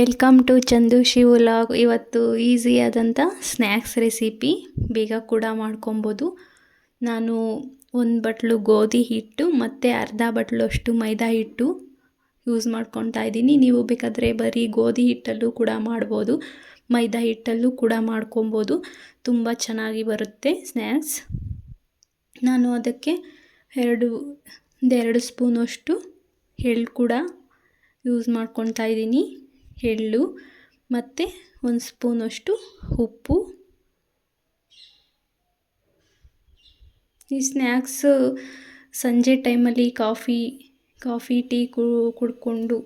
Welcome to Chandu Shiv vlog ಇವತ್ತು ಈಸಿಯಾದಂಥ snacks recipe ಬೇಗ ಕೂಡ ಮಾಡ್ಕೊಬೋದು. ನಾನು ಒಂದು ಬಟ್ಲು ಗೋಧಿ ಹಿಟ್ಟು, ಮತ್ತು ಅರ್ಧ ಬಟ್ಲು ಅಷ್ಟು ಮೈದಾ ಹಿಟ್ಟು ಯೂಸ್ ಮಾಡ್ಕೊತಾ ಇದ್ದೀನಿ. ನೀವು ಬೇಕಾದರೆ ಬರೀ ಗೋಧಿ ಹಿಟ್ಟಲ್ಲೂ ಕೂಡ ಮಾಡ್ಬೋದು. ಮೈದಾ ಹಿಟ್ಟಲ್ಲೂ ಕೂಡ ಮಾಡ್ಕೊಬೋದು ತುಂಬ ಚೆನ್ನಾಗಿ ಬರುತ್ತೆ ಸ್ನ್ಯಾಕ್ಸ್ ನಾನು ಅದಕ್ಕೆ ಎರಡು ಎರಡು ಸ್ಪೂನಷ್ಟು ಎಳ್ಳು ಕೂಡ ಯೂಸ್ ಮಾಡ್ಕೊತಾ ಇದ್ದೀನಿ. ಎಳ್ಳು ಮತ್ತು ಒಂದು ಸ್ಪೂನಷ್ಟು ಉಪ್ಪು. ಈ ಸ್ನ್ಯಾಕ್ಸ್ ಸಂಜೆ ಟೈಮಲ್ಲಿ ಕಾಫಿ ಕಾಫಿ, ಟೀ ಕುಡ್ಕೊಂಡು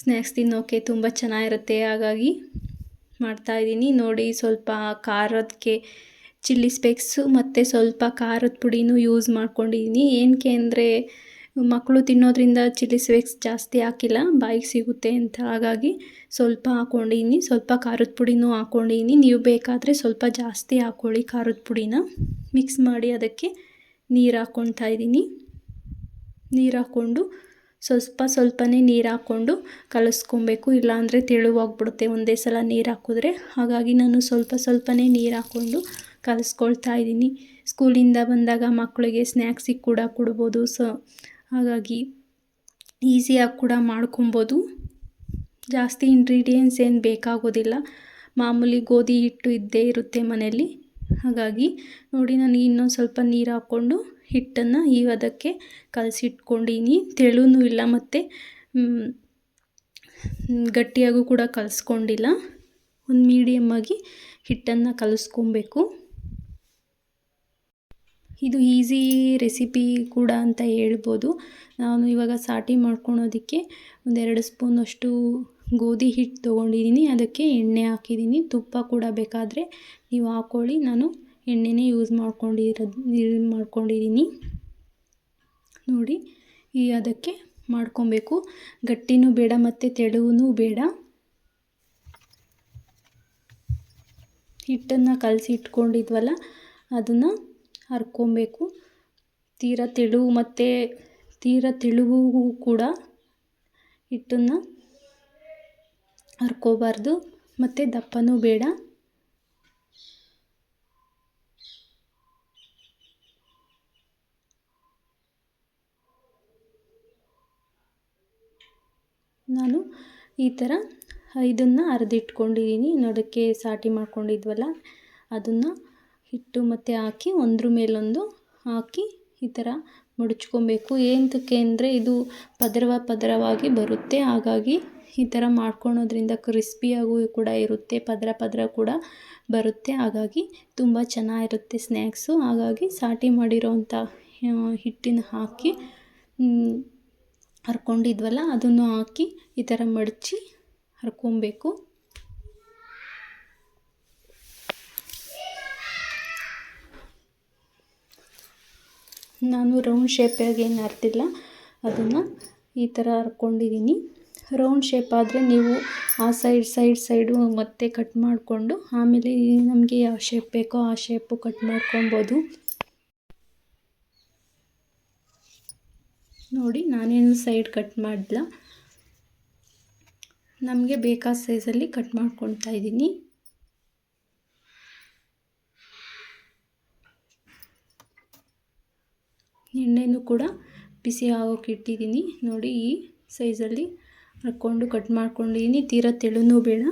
ಸ್ನ್ಯಾಕ್ಸ್ ತಿನ್ನೋಕ್ಕೆ ತುಂಬ ಚೆನ್ನಾಗಿರುತ್ತೆ. ಹಾಗಾಗಿ ಮಾಡ್ತಾಯಿದ್ದೀನಿ ನೋಡಿ, ಸ್ವಲ್ಪ ಖಾರದಕ್ಕೆ ಚಿಲ್ಲಿ ಸ್ಪೆಕ್ಸು ಮತ್ತು ಸ್ವಲ್ಪ ಖಾರದ ಪುಡಿನೂ ಯೂಸ್ ಮಾಡ್ಕೊಂಡಿದ್ದೀನಿ. ಏನಕ್ಕೆ ಅಂದರೆ ಮಕ್ಕಳು ತಿನ್ನೋದ್ರಿಂದ ಚಿಲ್ಲಿ ಸ್ಪೆಕ್ಸ್ ಜಾಸ್ತಿ ಹಾಕಿಲ್ಲ, ಬಾಯಿಗೆ ಸಿಗುತ್ತೆ ಅಂತ. ಹಾಗಾಗಿ ಸ್ವಲ್ಪ ಹಾಕ್ಕೊಂಡಿದ್ದೀನಿ ಸ್ವಲ್ಪ ಖಾರದ ಪುಡಿನೂ ಹಾಕ್ಕೊಂಡಿದ್ದೀನಿ ನೀವು ಬೇಕಾದರೆ ಸ್ವಲ್ಪ ಜಾಸ್ತಿ ಹಾಕ್ಕೊಳ್ಳಿ ಖಾರದ ಪುಡಿನ. ಮಿಕ್ಸ್ ಮಾಡಿ ಅದಕ್ಕೆ ನೀರು ಹಾಕ್ಕೊಳ್ತಾ ಇದ್ದೀನಿ ನೀರು ಹಾಕ್ಕೊಂಡು ಸ್ವಲ್ಪ ಸ್ವಲ್ಪನೇ ನೀರು ಹಾಕ್ಕೊಂಡು ಕಲಸ್ಕೊಬೇಕು. ಇಲ್ಲಾಂದರೆ ತೆಳುವಾಗ್ಬಿಡುತ್ತೆ ಒಂದೇ ಸಲ ನೀರು ಹಾಕಿದ್ರೆ. ಹಾಗಾಗಿ ನಾನು ಸ್ವಲ್ಪ ಸ್ವಲ್ಪನೇ ನೀರು ಹಾಕ್ಕೊಂಡು ಕಲಿಸ್ಕೊಳ್ತಾ ಇದ್ದೀನಿ ಸ್ಕೂಲಿಂದ ಬಂದಾಗ ಮಕ್ಕಳಿಗೆ ಸ್ನ್ಯಾಕ್ಸಿಗೆ ಕೂಡ ಕೊಡ್ಬೋದು. ಸೊ ಹಾಗಾಗಿ ಈಸಿಯಾಗಿ ಕೂಡ ಮಾಡ್ಕೊಬೋದು. ಜಾಸ್ತಿ ಇಂಗ್ರೀಡಿಯೆಂಟ್ಸ್ ಏನು ಬೇಕಾಗೋದಿಲ್ಲ. ಮಾಮೂಲಿ ಗೋಧಿ ಹಿಟ್ಟು ಇದ್ದೇ ಇರುತ್ತೆ ಮನೆಯಲ್ಲಿ. ಹಾಗಾಗಿ ನೋಡಿ ನನಗೆ ಇನ್ನೊಂದು ಸ್ವಲ್ಪ ನೀರು ಹಾಕ್ಕೊಂಡು ಹಿಟ್ಟನ್ನು ಈ ಅದಕ್ಕೆ ಕಲಸಿಟ್ಕೊಂಡಿನಿ ತೆಳೂ ಇಲ್ಲ ಮತ್ತು ಗಟ್ಟಿಯಾಗೂ ಕೂಡ ಕಲಸ್ಕೊಂಡಿಲ್ಲ. ಒಂದು ಮೀಡಿಯಮ್ಮಾಗಿ ಹಿಟ್ಟನ್ನು ಕಲಿಸ್ಕೊಬೇಕು. ಇದು ಈಸಿ ರೆಸಿಪಿ ಕೂಡ ಅಂತ ಹೇಳ್ಬೋದು. ನಾನು ಇವಾಗ ಸಾಟಿ ಮಾಡ್ಕೊಳೋದಕ್ಕೆ ಒಂದೆರಡು ಸ್ಪೂನಷ್ಟು ಗೋಧಿ ಹಿಟ್ಟು ತೊಗೊಂಡಿದ್ದೀನಿ. ಅದಕ್ಕೆ ಎಣ್ಣೆ ಹಾಕಿದ್ದೀನಿ. ತುಪ್ಪ ಕೂಡ ಬೇಕಾದರೆ ನೀವು ಹಾಕ್ಕೊಳ್ಳಿ ನಾನು ಎಣ್ಣೆನೇ ಯೂಸ್ ಮಾಡ್ಕೊಂಡಿರೋದು ಮಾಡ್ಕೊಂಡಿದ್ದೀನಿ. ನೋಡಿ, ಈ ಅದಕ್ಕೆ ಮಾಡ್ಕೊಬೇಕು. ಗಟ್ಟಿನೂ ಬೇಡ ಮತ್ತು ತೆಳುವೂ ಬೇಡ. ಹಿಟ್ಟನ್ನು ಕಲಸಿ ಇಟ್ಕೊಂಡಿದ್ವಲ್ಲ, ಅದನ್ನು ಹರ್ಕೊಬೇಕು. ತೀರ ತೆಳು ಮತ್ತು ತೀರ ತೆಳುವು ಕೂಡ ಹಿಟ್ಟನ್ನು ಹರ್ಕೋಬಾರ್ದು. ಮತ್ತು ದಪ್ಪನೂ ಬೇಡ. ನಾನು ಈ ಥರ ಇದನ್ನು ಅರ್ದಿಟ್ಕೊಂಡಿದ್ದೀನಿ ನೋಡೋಕ್ಕೆ ಸಾಟಿ ಮಾಡ್ಕೊಂಡಿದ್ವಲ್ಲ, ಅದನ್ನು ಹಿಟ್ಟು ಮತ್ತು ಹಾಕಿ ಒಂದ್ರ ಮೇಲೊಂದು ಹಾಕಿ ಈ ಥರ ಮಡಚ್ಕೊಬೇಕು. ಏನಕ್ಕೆ ಅಂದರೆ ಇದು ಪದರವ ಪದರವಾಗಿ ಬರುತ್ತೆ. ಹಾಗಾಗಿ ಈ ಥರ ಮಾಡ್ಕೊಳೋದ್ರಿಂದ ಕ್ರಿಸ್ಪಿಯಾಗೂ ಕೂಡ ಇರುತ್ತೆ. ಪದರ ಪದರ ಕೂಡ ಬರುತ್ತೆ. ಹಾಗಾಗಿ ತುಂಬ ಚೆನ್ನಾಗಿರುತ್ತೆ ಸ್ನ್ಯಾಕ್ಸು ಹಾಗಾಗಿ ಸಾಟಿ ಮಾಡಿರೋವಂಥ ಹಿಟ್ಟಿನ ಹಾಕಿ ಹರ್ಕೊಂಡಿದ್ವಲ್ಲ, ಅದನ್ನು ಹಾಕಿ ಈ ಥರ ಮಡಚಿ ಹರ್ಕೊಬೇಕು. ನಾನು ರೌಂಡ್ ಶೇಪಾಗಿ ಏನು ಅರ್ತಿಲ್ಲ ಅದನ್ನು ಈ ಥರ ಹರ್ಕೊಂಡಿದ್ದೀನಿ ರೌಂಡ್ ಶೇಪ್ ಆದರೆ ನೀವು ಆ ಸೈಡ್ ಸೈಡ್ ಸೈಡು ಮತ್ತೆ ಕಟ್ ಮಾಡಿಕೊಂಡು, ಆಮೇಲೆ ನಮಗೆ ಯಾವ ಶೇಪ್ ಬೇಕೋ ಆ ಶೇಪು ಕಟ್ ಮಾಡ್ಕೊಬೋದು. ನೋಡಿ, ನಾನೇನು ಸೈಡ್ ಕಟ್ ಮಾಡಿಲ್ಲ ನಮಗೆ ಬೇಕಾದ ಸೈಜಲ್ಲಿ ಕಟ್ ಮಾಡ್ಕೊತಾ ಇದ್ದೀನಿ ಎಣ್ಣೆನೂ ಕೂಡ ಬಿಸಿ ಆಗೋಕೆ ಇಟ್ಟಿದ್ದೀನಿ. ನೋಡಿ ಈ ಸೈಜಲ್ಲಿ ಹಾಕ್ಕೊಂಡು ಕಟ್ ಮಾಡ್ಕೊಂಡಿದ್ದೀನಿ. ತೀರಾ ತೆಳುನೂ ಬೇಡ.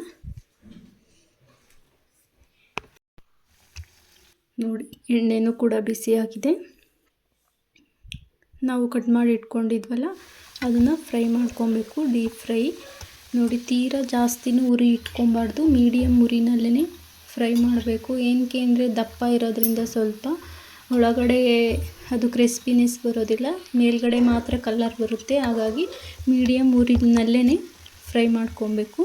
ನೋಡಿ, ಎಣ್ಣೆನೂ ಕೂಡ ಬಿಸಿಯಾಗಿದೆ ನಾವು ಕಟ್ ಮಾಡಿ ಇಟ್ಕೊಂಡಿದ್ವಲ್ಲ, ಅದನ್ನು ಫ್ರೈ ಮಾಡ್ಕೊಬೇಕು, ಡೀಪ್ ಫ್ರೈ. ನೋಡಿ, ತೀರಾ ಜಾಸ್ತಿನೂ ಉರಿ ಇಟ್ಕೊಬಾರ್ದು. ಮೀಡಿಯಮ್ ಉರಿನಲ್ಲೇ ಫ್ರೈ ಮಾಡಬೇಕು. ಏನಕ್ಕೆ ಅಂದರೆ ದಪ್ಪ ಇರೋದ್ರಿಂದ ಸ್ವಲ್ಪ ಒಳಗಡೆ ಅದು ಕ್ರಿಸ್ಪಿನೆಸ್ ಬರೋದಿಲ್ಲ. ಮೇಲ್ಗಡೆ ಮಾತ್ರ ಕಲ್ಲರ್ ಬರುತ್ತೆ. ಹಾಗಾಗಿ ಮೀಡಿಯಮ್ ಊರಿನಲ್ಲೇ ಫ್ರೈ ಮಾಡ್ಕೊಬೇಕು.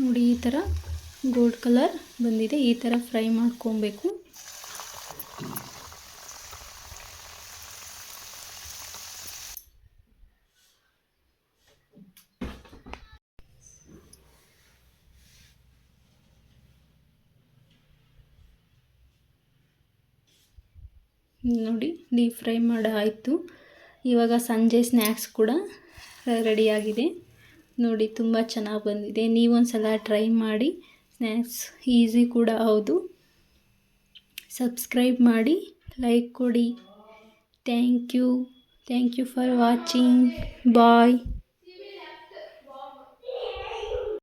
ನೋಡಿ, ಈ ಥರ ಗೋಲ್ಡ್ ಕಲರ್ ಬಂದಿದೆ. ಈ ಥರ ಫ್ರೈ ಮಾಡ್ಕೊಬೇಕು. ನೋಡಿ ಡೀಪ್ ಫ್ರೈ ಆಯಿತು ಇವಾಗ ಸಂಜೆ ಸ್ನ್ಯಾಕ್ಸ್ ಕೂಡ ರೆಡಿಯಾಗಿದೆ. ನೋಡಿ, ತುಂಬ ಚೆನ್ನಾಗಿ ಬಂದಿದೆ. ನೀವೊಂದು ಸಲ ಟ್ರೈ ಮಾಡಿ ಸ್ನ್ಯಾಕ್ಸ್ ಈಸಿ ಕೂಡ ಹೌದು. ಸಬ್ಸ್ಕ್ರೈಬ್ ಮಾಡಿ ಲೈಕ್ ಕೊಡಿ. Thank you thank you for watching bye